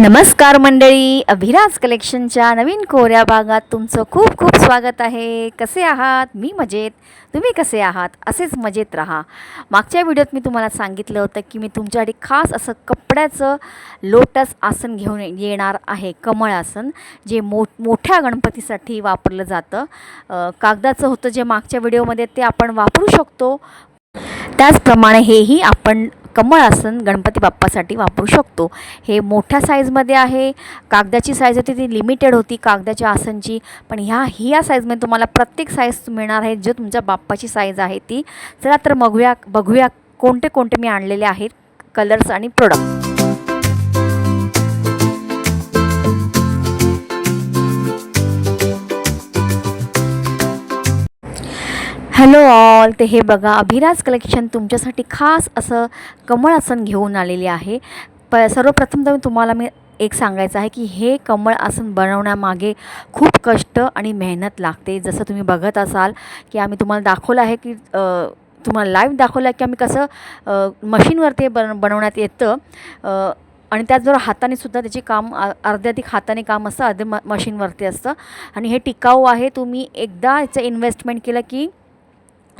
नमस्कार मंडळी. अभिराज कलेक्शनच्या नवीन कोऱ्या भागात तुमचं खूप खूप स्वागत आहे. कसे आहात? मी मजेत. तुम्ही कसे आहात? असेच मजेत राहा. मागच्या व्हिडिओत मी तुम्हाला सांगितलं होतं की मी तुमच्यासाठी खास असं कपड्याचं लोटस आसन घेऊन येणार आहे. कमळ आसन जे मो मोठ्या गणपतीसाठी वापरलं जातं. कागदाचं होतं जे मागच्या व्हिडिओमध्ये ते आपण वापरू शकतो. त्याचप्रमाणे हेही आपण कमळ आसन गणपती बाप्पासाठी वापरू शकतो. हे मोठ्या साईजमध्ये आहे. कागदाची साईज होती ती लिमिटेड होती कागदाच्या आसनची. पण ह्या ही या साईजमध्ये तुम्हाला प्रत्येक साईज मिळणार आहे जो तुमच्या बाप्पाची साईज आहे ती. चला तर बघूया बघूया कोणते कोणते मी आणलेले आहेत कलर्स आणि प्रोडक्ट हॅलो ऑल ते हे बघा अभिराज कलेक्शन तुमच्यासाठी खास असं कमळ आसन घेऊन आलेले आहे. प सर्वप्रथम तर तुम्हाला मी एक सांगायचं आहे की हे कमळ आसन बनवण्यामागे खूप कष्ट आणि मेहनत लागते. जसं तुम्ही बघत असाल की आम्ही तुम्हाला दाखवलं आहे की तुम्हाला लाईव्ह दाखवलं आहे की आम्ही कसं मशीनवर मशीनवरती बन बनवण्यात येतं. आणि त्याचबरोबर हाताने सुद्धा त्याचे काम अर्ध्याधिक हाताने काम असतं अर्धे म मशीनवरती असतं. आणि हे टिकाऊ आहे. तुम्ही एकदा याचं इन्व्हेस्टमेंट केलं की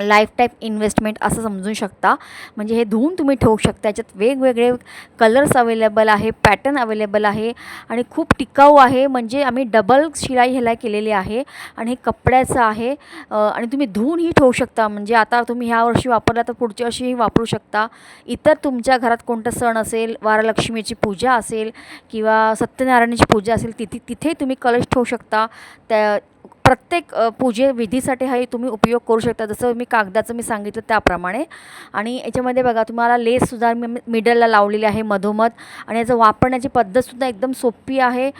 लाईफ टाईप इन्व्हेस्टमेंट असं समजू शकता. म्हणजे हे धुवून तुम्ही ठेवू शकता. याच्यात वेगवेगळे कलर्स अवेलेबल आहे पॅटर्न अवेलेबल आहे आणि खूप टिकाऊ आहे. म्हणजे आम्ही डबल शिलाई ह्याला केलेली आहे आणि हे कपड्याचं आहे. आणि तुम्ही धुवूनही ठेवू शकता. म्हणजे आता तुम्ही ह्या वर्षी वापरला तर पुढच्या वर्षीही वापरू शकता. इतर तुमच्या घरात कोणता सण असेल वारलक्ष्मीची पूजा असेल किंवा सत्यनारायणाची पूजा असेल तिथे तिथे तुम्ही कलश ठेवू शकता. त्या प्रत्येक पूजे विधीसाठी हा तुम्ही उपयोग करू शकता. जसं मी कागदाचं मी सांगितलं त्याप्रमाणे. आणि याच्यामध्ये बघा तुम्हाला लेससुद्धा मी मिडलला लावलेली आहे मधोमध. आणि याचं वापरण्याची पद्धतसुद्धा एकदम सोपी आहे.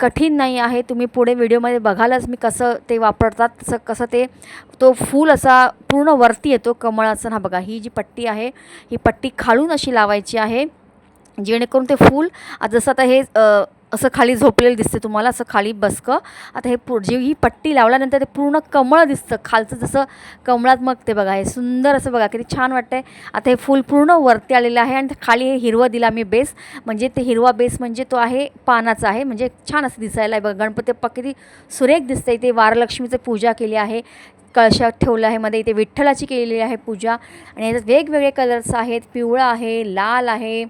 कठीण नाही आहे. तुम्ही पुढे व्हिडिओमध्ये बघालच मी कसं ते वापरतात तसं कसं ते तो फूल असा पूर्ण वरती येतो कमळाचा. हा बघा ही जी पट्टी आहे ही पट्टी खालून अशी लावायची आहे. जेणेकरून ते फूल जसं आता हे असं खाली झोपलेलं दिसते तुम्हाला असं खाली बसकं. आता हे पू जी ही पट्टी लावल्यानंतर ते पूर्ण कमळ दिसतं. खालचं जसं कमळात मग ते बघा हे सुंदर असं बघा किती छान वाटतंय. आता हे फूल पूर्ण वरती आलेलं आहे आणि खाली हे हिरवं दिला मी बेस. म्हणजे ते हिरवा बेस म्हणजे तो आहे पानाचा आहे. म्हणजे छान असं दिसायला आहे बघा. गणपती पक्की किती सुरेख दिसतं इथे वारलक्ष्मीचं पूजा केली आहे. कळशात ठेवलं आहे मध्ये. इथे विठ्ठलाची केलेली आहे पूजा. आणि याच्यात वेगवेगळे कलर्स आहेत. पिवळा आहे लाल आहे.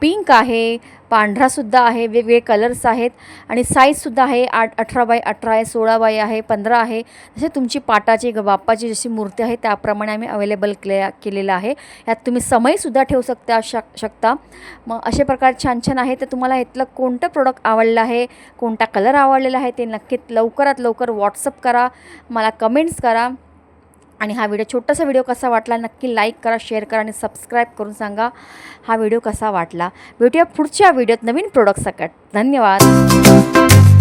पिंक आहे पांढरासुद्धा आहे वेगवेगळे कलर्स आहेत आणि साईजसुद्धा आहे आठ अठरा बाय अठरा आहे सोळा बाय आहे पंधरा आहे. जसे तुमची पाटाची ग बाप्पाची जशी मूर्ती आहे त्याप्रमाणे आम्ही अवेलेबल केले केलेलं आहे. यात तुम्ही समयसुद्धा ठेवू शकता शक शकता. मग अशा प्रकार छान छान आहे तर तुम्हाला यातलं कोणतं प्रोडक्ट आवडलं आहे कोणता कलर आवडलेला आहे ते नक्कीच लवकरात लवकर व्हॉट्सअप करा. मला कमेंट्स करा. आणि हा व्हिडिओ छोटासा व्हिडिओ कसा वाटला नक्की लाईक करा शेअर करा आणि सबस्क्राईब करून सांगा. हा व्हिडिओ कसा वाटला? भेटूया पुढच्या व्हिडिओत नवीन प्रोडक्ट सकट. धन्यवाद.